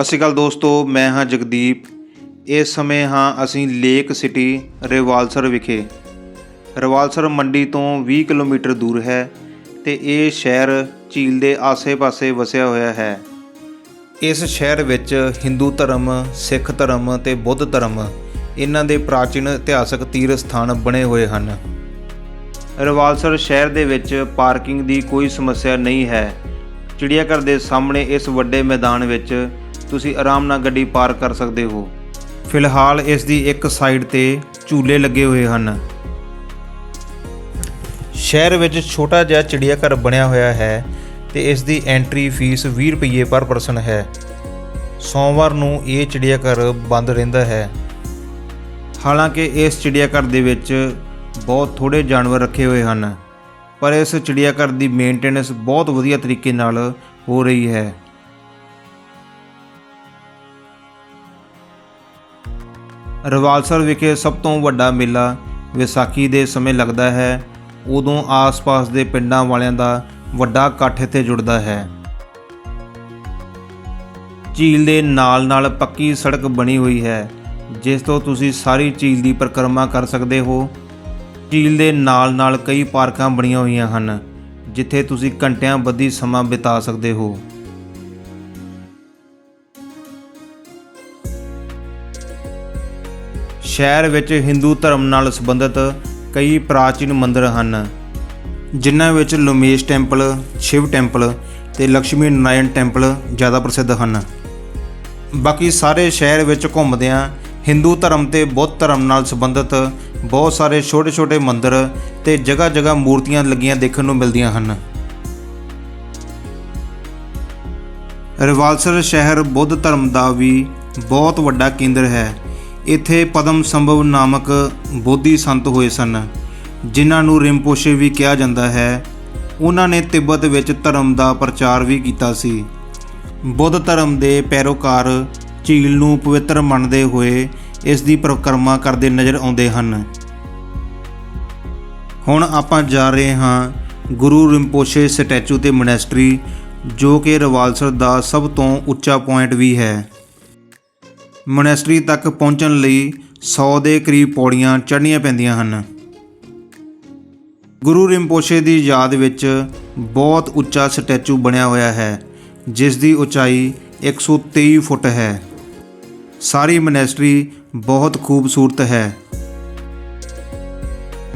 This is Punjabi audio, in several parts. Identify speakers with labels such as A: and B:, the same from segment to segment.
A: ਸਤਿ ਸ਼੍ਰੀ ਅਕਾਲ ਦੋਸਤੋ, ਮੈਂ ਹਾਂ ਜਗਦੀਪ। ਇਸ ਸਮੇਂ ਹਾਂ ਅਸੀਂ ਲੇਕ ਸਿਟੀ ਰਿਵਾਲਸਰ ਵਿਖੇ। ਰਿਵਾਲਸਰ ਮੰਡੀ ਤੋਂ 20 ਕਿਲੋਮੀਟਰ ਦੂਰ ਹੈ ਤੇ ਇਹ ਸ਼ਹਿਰ ਝੀਲ ਦੇ ਆਸੇ-ਪਾਸੇ ਵਸਿਆ ਹੋਇਆ ਹੈ। ਇਸ ਸ਼ਹਿਰ ਵਿੱਚ ਹਿੰਦੂ ਧਰਮ, ਸਿੱਖ ਧਰਮ ਤੇ ਬੁੱਧ ਧਰਮ ਇਹਨਾਂ ਦੇ ਪ੍ਰਾਚੀਨ ਇਤਿਹਾਸਕ ਤੀਰਥ ਸਥਾਨ ਬਣੇ ਹੋਏ ਹਨ। ਰਵਾਲਸਰ ਸ਼ਹਿਰ ਦੇ ਵਿੱਚ ਪਾਰਕਿੰਗ ਦੀ ਕੋਈ ਸਮੱਸਿਆ ਨਹੀਂ ਹੈ। ਚਿੜੀਆਘਰ ਦੇ ਸਾਹਮਣੇ ਇਸ ਵੱਡੇ ਮੈਦਾਨ ਵਿੱਚ ਤੁਸੀਂ ਆਰਾਮ ਨਾਲ ਗੱਡੀ ਪਾਰਕ ਕਰ ਸਕਦੇ ਹੋ। ਫਿਲਹਾਲ ਇਸ ਦੀ ਇੱਕ ਸਾਈਡ ਤੇ ਝੂਲੇ ਲੱਗੇ ਹੋਏ ਹਨ। ਸ਼ਹਿਰ ਵਿੱਚ ਛੋਟਾ ਜਿਹਾ ਚਿੜੀਆਘਰ ਬਣਿਆ ਹੋਇਆ ਹੈ ਤੇ ਇਸ ਦੀ ਐਂਟਰੀ ਫੀਸ 20 ਰੁਪਏ ਪਰ ਪਰਸਨ ਹੈ। ਸੋਮਵਾਰ ਨੂੰ ਇਹ ਚਿੜੀਆਘਰ ਬੰਦ ਰਹਿੰਦਾ ਹੈ। ਹਾਲਾਂਕਿ ਇਸ ਚਿੜੀਆਘਰ ਦੇ ਵਿੱਚ ਬਹੁਤ ਥੋੜੇ ਜਾਨਵਰ ਰੱਖੇ ਹੋਏ ਹਨ, ਪਰ ਇਸ ਚਿੜੀਆਘਰ ਦੀ ਮੇਨਟੇਨੈਂਸ ਬਹੁਤ ਵਧੀਆ ਤਰੀਕੇ ਨਾਲ ਹੋ ਰਹੀ ਹੈ। ਰਵਾਲਸਰ ਵਿਖੇ ਸਭ ਤੋਂ ਵੱਡਾ ਮੇਲਾ ਵਿਸਾਖੀ ਦੇ ਸਮੇਂ ਲੱਗਦਾ ਹੈ। ਉਦੋਂ ਆਸ-ਪਾਸ ਦੇ ਪਿੰਡਾਂ ਵਾਲਿਆਂ ਦਾ ਵੱਡਾ ਇਕੱਠ ਇੱਥੇ ਜੁੜਦਾ ਹੈ। ਝੀਲ ਦੇ ਨਾਲ-ਨਾਲ ਪੱਕੀ ਸੜਕ ਬਣੀ ਹੋਈ ਹੈ, ਜਿਸ ਤੋਂ ਤੁਸੀਂ ਸਾਰੀ ਝੀਲ ਦੀ ਪਰਿਕਰਮਾ ਕਰ ਸਕਦੇ ਹੋ। ਝੀਲ ਦੇ ਨਾਲ-ਨਾਲ ਕਈ ਪਾਰਕਾਂ ਬਣੀਆਂ ਹੋਈਆਂ ਹਨ, ਜਿੱਥੇ ਤੁਸੀਂ ਘੰਟਿਆਂ ਬੱਧੀ ਸਮਾਂ ਬਿਤਾ ਸਕਦੇ ਹੋ। ਸ਼ਹਿਰ ਵਿੱਚ ਹਿੰਦੂ ਧਰਮ ਨਾਲ ਸੰਬੰਧਿਤ ਕਈ ਪ੍ਰਾਚੀਨ ਮੰਦਿਰ ਹਨ, ਜਿਨ੍ਹਾਂ ਵਿੱਚ ਲੋਮੇਸ਼ ਟੈਂਪਲ, ਸ਼ਿਵ ਟੈਂਪਲ ਤੇ ਲక్ష్ਮੀ ਨਾਰਾਇਣ ਟੈਂਪਲ ਜ਼ਿਆਦਾ ਪ੍ਰਸਿੱਧ ਹਨ। ਬਾਕੀ ਸਾਰੇ ਸ਼ਹਿਰ ਵਿੱਚ ਘੁੰਮਦਿਆਂ ਹਿੰਦੂ ਧਰਮ ਤੇ ਬੁੱਧ ਧਰਮ ਨਾਲ ਸੰਬੰਧਿਤ ਬਹੁਤ ਸਾਰੇ ਛੋਟੇ-ਛੋਟੇ ਮੰਦਿਰ ਤੇ ਜਗ੍ਹਾ-ਜਗ੍ਹਾ ਮੂਰਤੀਆਂ ਲੱਗੀਆਂ ਦੇਖਣ ਨੂੰ ਮਿਲਦੀਆਂ ਹਨ। ਰਵਾਲਸਰ ਸ਼ਹਿਰ ਬੁੱਧ ਧਰਮ ਦਾ ਵੀ ਬਹੁਤ ਵੱਡਾ ਕੇਂਦਰ ਹੈ। ਇੱਥੇ ਪਦਮ ਸੰਭਵ ਨਾਮਕ ਬੋਧੀ ਸੰਤ ਹੋਏ ਸਨ, ਜਿਨ੍ਹਾਂ ਨੂੰ ਰਿੰਪੋਸ਼ੇ ਵੀ ਕਿਹਾ ਜਾਂਦਾ ਹੈ। ਉਹਨਾਂ ਨੇ ਤਿੱਬਤ ਵਿੱਚ ਧਰਮ ਦਾ ਪ੍ਰਚਾਰ ਵੀ ਕੀਤਾ ਸੀ। ਬੁੱਧ ਧਰਮ ਦੇ ਪੈਰੋਕਾਰ ਝੀਲ ਨੂੰ ਪਵਿੱਤਰ ਮੰਨਦੇ ਹੋਏ ਇਸ ਦੀ ਪਰਿਕਰਮਾ ਕਰਦੇ ਨਜ਼ਰ ਆਉਂਦੇ ਹਨ। ਹੁਣ ਆਪਾਂ ਜਾ ਰਹੇ ਹਾਂ ਗੁਰੂ ਰਿੰਪੋਸ਼ੇ ਸਟੈਚੂ ਤੇ ਮੋਨੈਸਟਰੀ, ਜੋ ਕਿ ਰਵਾਲਸਰ ਦਾ ਸਭ ਤੋਂ ਉੱਚਾ ਪੁਆਇੰਟ ਵੀ ਹੈ। ਮੋਨੈਸਟਰੀ ਤੱਕ ਪਹੁੰਚਣ ਲਈ 100 ਦੇ ਕਰੀਬ ਪੌੜੀਆਂ ਚੜ੍ਹਨੀਆਂ ਪੈਂਦੀਆਂ ਹਨ। ਗੁਰੂ ਰਿੰਪੋਸ਼ੇ ਦੀ ਯਾਦ ਵਿੱਚ ਬਹੁਤ ਉੱਚਾ ਸਟੈਚੂ ਬਣਿਆ ਹੋਇਆ ਹੈ, ਜਿਸ ਦੀ ਉਚਾਈ 123 ਫੁੱਟ ਹੈ। ਸਾਰੀ ਮੋਨੈਸਟਰੀ ਬਹੁਤ ਖੂਬਸੂਰਤ ਹੈ।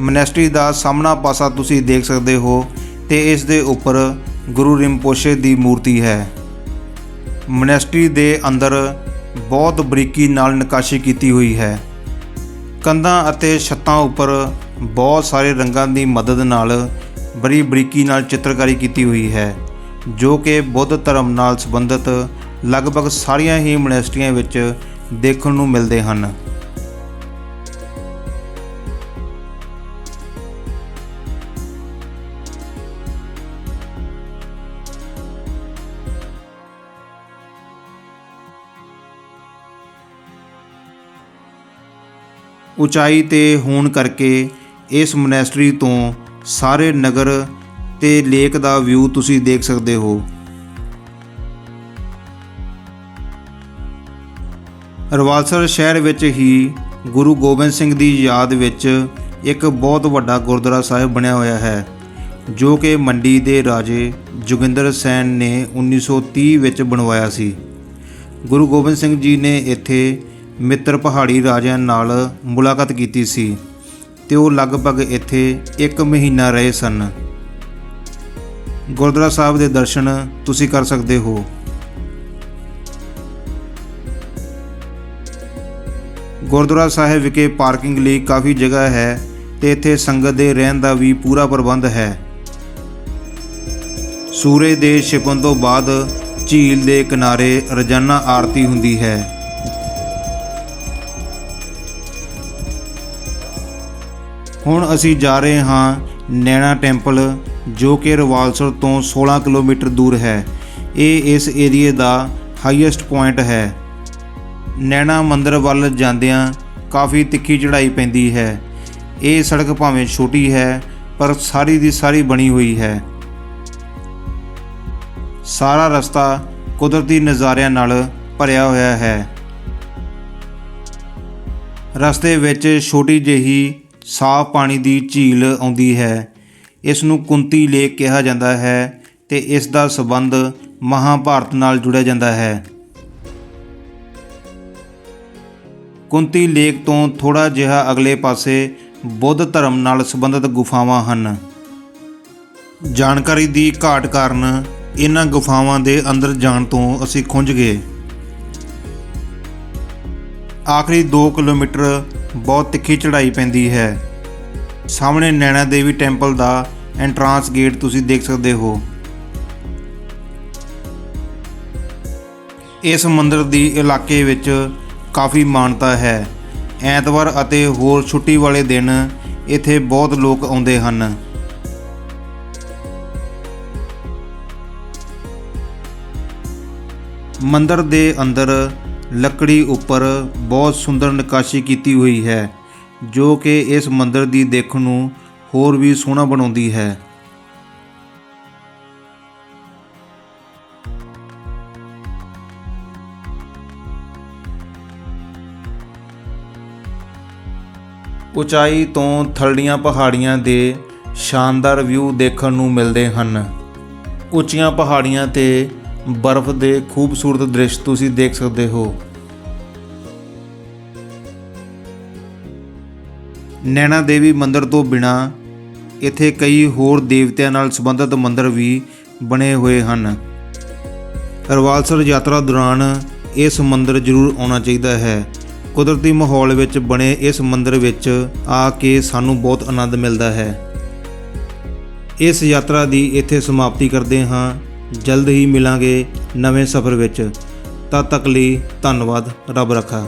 A: ਮੋਨੈਸਟਰੀ ਦਾ ਸਾਹਮਣਾ ਪਾਸਾ ਤੁਸੀਂ ਦੇਖ ਸਕਦੇ ਹੋ ਤੇ ਇਸ ਦੇ ਉੱਪਰ ਗੁਰੂ ਰਿੰਪੋਸ਼ੇ ਦੀ ਮੂਰਤੀ ਹੈ। ਮੋਨੈਸਟਰੀ ਦੇ ਅੰਦਰ ਬਹੁਤ ਬਰੀਕੀ ਨਾਲ ਨਕਾਸ਼ੀ ਕੀਤੀ ਹੋਈ ਹੈ। ਕੰਧਾਂ ਅਤੇ ਛੱਤਾਂ ਉੱਪਰ ਬਹੁਤ ਸਾਰੇ ਰੰਗਾਂ ਦੀ ਮਦਦ ਨਾਲ ਬੜੀ ਬਰੀਕੀ ਨਾਲ ਚਿੱਤਰਕਾਰੀ ਕੀਤੀ ਹੋਈ ਹੈ, ਜੋ ਕਿ ਬੁੱਧ ਧਰਮ ਨਾਲ ਸੰਬੰਧਿਤ ਲਗਭਗ ਸਾਰੀਆਂ ਹੀ ਮੋਨੈਸਟਰੀਆਂ ਵਿੱਚ ਦੇਖਣ ਨੂੰ ਮਿਲਦੇ ਹਨ। ਉਚਾਈ ਤੇ ਹੋਣ ਕਰਕੇ ਇਸ ਮੋਨੈਸਟਰੀ ਤੋਂ ਸਾਰੇ ਨਗਰ ਤੇ ਲੇਕ ਦਾ ਵਿਊ ਤੁਸੀਂ ਦੇਖ ਸਕਦੇ ਹੋ। ਰਵਾਲਸਰ ਸ਼ਹਿਰ ਵਿੱਚ ਹੀ ਗੁਰੂ ਗੋਬਿੰਦ ਸਿੰਘ ਦੀ ਯਾਦ ਵਿੱਚ ਇੱਕ ਬਹੁਤ ਵੱਡਾ ਗੁਰਦੁਆਰਾ ਸਾਹਿਬ ਬਣਿਆ ਹੋਇਆ ਹੈ, ਜੋ ਕਿ ਮੰਡੀ ਦੇ ਰਾਜੇ ਜੋਗਿੰਦਰ ਸੈਨ ਨੇ 1930 ਵਿੱਚ ਬਣਵਾਇਆ ਸੀ। ਗੁਰੂ ਗੋਬਿੰਦ ਸਿੰਘ ਜੀ ਨੇ ਇੱਥੇ ਮਿੱਤਰ ਪਹਾੜੀ ਰਾਜਿਆਂ ਨਾਲ ਮੁਲਾਕਾਤ ਕੀਤੀ ਸੀ ਤੇ ਉਹ ਲਗਭਗ ਇੱਥੇ 1 ਮਹੀਨਾ ਰਹੇ ਸਨ। ਗੁਰਦੁਆਰਾ ਸਾਹਿਬ ਦੇ ਦਰਸ਼ਨ ਤੁਸੀਂ ਕਰ ਸਕਦੇ ਹੋ। ਗੁਰਦੁਆਰਾ ਸਾਹਿਬ ਵਿਖੇ ਪਾਰਕਿੰਗ ਲਈ ਕਾਫੀ ਜਗ੍ਹਾ ਹੈ ਤੇ ਇੱਥੇ ਸੰਗਤ ਦੇ ਰਹਿਣ ਦਾ ਵੀ ਪੂਰਾ ਪ੍ਰਬੰਧ ਹੈ। ਸੂਰਜ ਦੇ ਛਿਪਣ ਤੋਂ ਬਾਅਦ ਝੀਲ ਦੇ ਕਿਨਾਰੇ ਰੋਜ਼ਾਨਾ ਆਰਤੀ ਹੁੰਦੀ ਹੈ। ਹੁਣ ਅਸੀਂ ਜਾ ਰਹੇ ਹਾਂ ਨੈਣਾ ਟੈਂਪਲ, ਜੋ ਕਿ ਰਵਾਲਸਰ ਤੋਂ 16 ਕਿਲੋਮੀਟਰ ਦੂਰ ਹੈ। ਇਹ ਇਸ ਏਰੀਏ ਦਾ ਹਾਈਐਸਟ ਪੁਆਇੰਟ ਹੈ। ਨੈਣਾ ਮੰਦਰ ਵੱਲ ਜਾਂਦਿਆਂ ਕਾਫੀ ਤਿੱਖੀ ਚੜ੍ਹਾਈ ਪੈਂਦੀ ਹੈ। ਇਹ ਸੜਕ ਭਾਵੇਂ ਛੋਟੀ ਹੈ, ਪਰ ਸਾਰੀ ਦੀ ਸਾਰੀ ਬਣੀ ਹੋਈ ਹੈ। ਸਾਰਾ ਰਸਤਾ ਕੁਦਰਤੀ ਨਜ਼ਾਰਿਆਂ ਨਾਲ ਭਰਿਆ ਹੋਇਆ ਹੈ। ਰਸਤੇ ਵਿੱਚ ਛੋਟੀ ਜਿਹੀ ਸਾਫ਼ ਪਾਣੀ ਦੀ ਝੀਲ ਆਉਂਦੀ ਹੈ। ਇਸ ਨੂੰ ਕੁੰਤੀ ਲੇਕ ਕਿਹਾ ਜਾਂਦਾ ਹੈ ਤੇ ਇਸ ਦਾ ਸਬੰਧ ਮਹਾਭਾਰਤ ਨਾਲ ਜੁੜਿਆ ਜਾਂਦਾ ਹੈ। ਕੁੰਤੀ ਲੇਕ ਤੋਂ ਥੋੜਾ ਜਿਹਾ ਅਗਲੇ ਪਾਸੇ ਬੁੱਧ ਧਰਮ ਨਾਲ ਸੰਬੰਧਿਤ ਗੁਫਾਵਾਂ ਹਨ। ਜਾਣਕਾਰੀ ਦੀ ਘਾਟ ਕਾਰਨ ਇਹਨਾਂ ਗੁਫਾਵਾਂ ਦੇ ਅੰਦਰ ਜਾਣ ਤੋਂ ਅਸੀਂ ਖੁੰਝ ਗਏ। ਆਖਰੀ 2 ਕਿਲੋਮੀਟਰ ਬਹੁਤ ਤਿੱਖੀ ਚੜ੍ਹਾਈ ਪੈਂਦੀ ਹੈ। ਸਾਹਮਣੇ ਨੈਣਾ ਦੇਵੀ ਟੈਂਪਲ ਦਾ ਐਂਟਰਾਂਸ ਗੇਟ ਤੁਸੀਂ ਦੇਖ ਸਕਦੇ ਹੋ। ਇਸ ਮੰਦਿਰ ਦੀ ਇਲਾਕੇ ਵਿੱਚ ਕਾਫੀ ਮਾਨਤਾ ਹੈ। ਐਤਵਾਰ ਅਤੇ ਹੋਰ ਛੁੱਟੀ ਵਾਲੇ ਦਿਨ ਇੱਥੇ ਬਹੁਤ ਲੋਕ ਆਉਂਦੇ ਹਨ। ਮੰਦਿਰ ਦੇ ਅੰਦਰ ਲੱਕੜੀ ਉੱਪਰ ਬਹੁਤ ਸੁੰਦਰ ਨਕਾਸ਼ੀ ਕੀਤੀ ਹੋਈ ਹੈ, ਜੋ ਕਿ ਇਸ ਮੰਦਰ ਦੀ ਦੇਖਣ ਨੂੰ ਹੋਰ ਵੀ ਸੋਹਣਾ ਬਣਾਉਂਦੀ ਹੈ। ਉਚਾਈ ਤੋਂ ਥਲੜੀਆਂ ਪਹਾੜੀਆਂ ਦੇ ਸ਼ਾਨਦਾਰ ਵਿਊ ਦੇਖਣ ਨੂੰ ਮਿਲਦੇ ਹਨ। ਉੱਚੀਆਂ ਪਹਾੜੀਆਂ ਤੇ ਬਰਫ਼ ਦੇ ਖੂਬਸੂਰਤ ਦ੍ਰਿਸ਼ ਤੁਸੀਂ ਦੇਖ ਸਕਦੇ ਹੋ। ਨੈਣਾ ਦੇਵੀ ਮੰਦਿਰ ਤੋਂ ਬਿਨਾ ਇੱਥੇ ਕਈ ਹੋਰ ਦੇਵਤਿਆਂ ਨਾਲ ਸੰਬੰਧਿਤ ਮੰਦਿਰ ਵੀ ਬਣੇ ਹੋਏ ਹਨ। ਰਵਾਲਸਰ ਯਾਤਰਾ ਦੌਰਾਨ ਇਸ ਮੰਦਿਰ ਜ਼ਰੂਰ ਆਉਣਾ ਚਾਹੀਦਾ ਹੈ। ਕੁਦਰਤੀ ਮਾਹੌਲ ਵਿੱਚ ਬਣੇ ਇਸ ਮੰਦਿਰ ਵਿੱਚ ਆ ਕੇ ਸਾਨੂੰ ਬਹੁਤ ਆਨੰਦ ਮਿਲਦਾ ਹੈ। ਇਸ ਯਾਤਰਾ ਦੀ ਇੱਥੇ ਸਮਾਪਤੀ ਕਰਦੇ ਹਾਂ। ਜਲਦ ਹੀ ਮਿਲਾਂਗੇ ਨਵੇਂ ਸਫ਼ਰ ਵਿੱਚ। ਤਦ ਤੱਕ ਲਈ ਧੰਨਵਾਦ। ਰੱਬ ਰੱਖਾ।